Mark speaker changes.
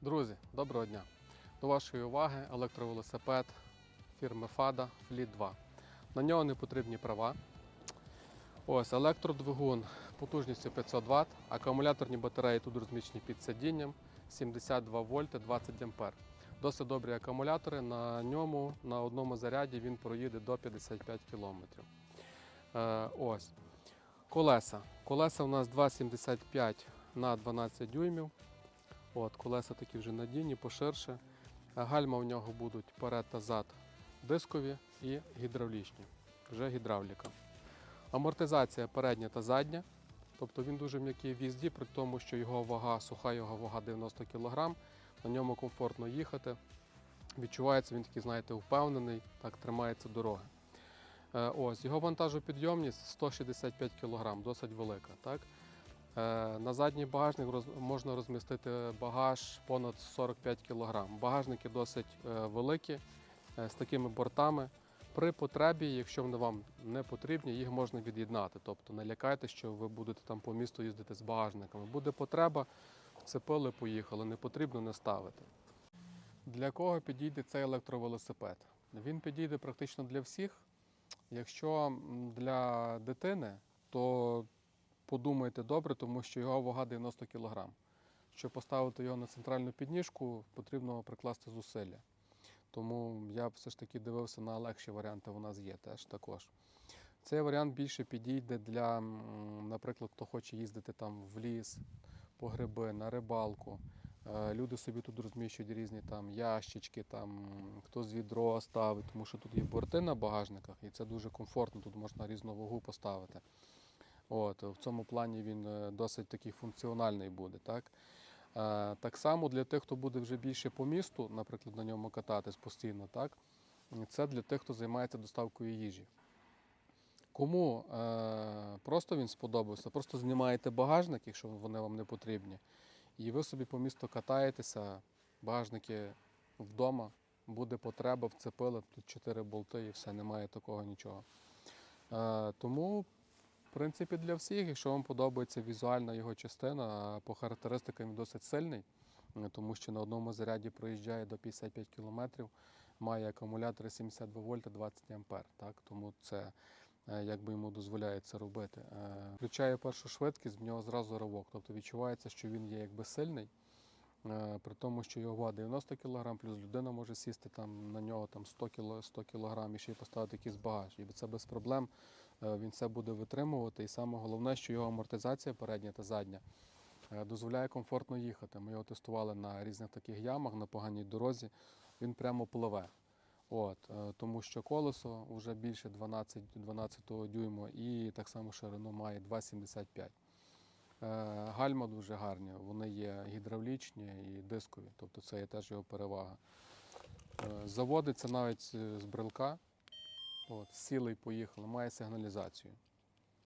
Speaker 1: Друзі, доброго дня! До вашої уваги електровелосипед фірми FADA Fleet 2. На нього не потрібні права. Ось електродвигун потужністю 500 Вт, акумуляторні батареї тут розміщені під сидінням 72 вольти 20 ампер. Досить добрі акумулятори. На ньому на одному заряді він проїде до 55 км. Е, ось. Колеса. Колеса у нас 2,75 на 12 дюймів. От, колеса такі вже надійні, поширше. Гальма у нього будуть перед та зад дискові і гідравлічні. Вже гідравліка. Амортизація передня та задня. Тобто він дуже м'який в їзді, при тому, що його вага, суха його вага 90 кг. На ньому комфортно їхати. Відчувається він такий, знаєте, впевнений, так тримається дороги. Е, Ось, його вантажопідйомність 165 кг, досить велика. Так? Е, На задній багажник можна розмістити багаж понад 45 кг. Багажники досить е, великі, е, з такими бортами. При потребі, якщо вони вам не потрібні, їх можна від'єднати. Тобто не лякайте, що ви будете там по місту їздити з багажниками. Буде потреба, вцепили, поїхали, не потрібно не ставити. Для кого підійде цей електровелосипед? Він підійде практично для всіх. Якщо для дитини, то подумайте добре, тому що його вага 90 кг. Щоб поставити його на центральну підніжку, потрібно прикласти зусилля. Тому я все ж таки дивився на легші варіанти, у нас є теж також. Цей варіант більше підійде для, наприклад, хто хоче їздити там в ліс, по гриби, на рибалку. Е, Люди собі тут розміщують різні там ящички, там хтось відро ставить, тому що тут є борти на багажниках, і це дуже комфортно, тут можна різну вагу поставити. От, в цьому плані він е, досить такий функціональний буде. Так? Е, Так само для тих, хто буде вже більше по місту, наприклад, на ньому кататись постійно, так? це для тих, хто займається доставкою їжі. Кому е, просто він сподобався, просто знімаєте багажник, якщо вони вам не потрібні, і ви собі по місту катаєтеся, багажники вдома, буде потреба, вцепили, тут чотири болти і все, немає такого нічого. Е, тому, в принципі, для всіх, якщо вам подобається візуальна його частина, по характеристикам він досить сильний, тому що на одному заряді проїжджає до 55 км, має акумулятори 72 вольта 20 ампер. Так? Тому це е, якби йому дозволяє це робити. Е, Включає першу швидкість, в нього зразу ривок. Тобто відчувається, що він є якби сильний. Е, При тому, що його вага 90 кг, плюс людина може сісти там на нього там 100 кг, 100 кг і ще й поставити якийсь багаж. І це без проблем е, він це буде витримувати. І саме головне, що його амортизація передня та задня е, дозволяє комфортно їхати. Ми його тестували на різних таких ямах, на поганій дорозі. Він прямо пливе. От, тому що колесо вже більше 12, 12 дюйму і так само ширину має 2,75. Е, Гальма дуже гарні, вони є гідравлічні і дискові, тобто це є теж його перевага. Е, Заводиться навіть з брелка, от, сіли і поїхали, має сигналізацію.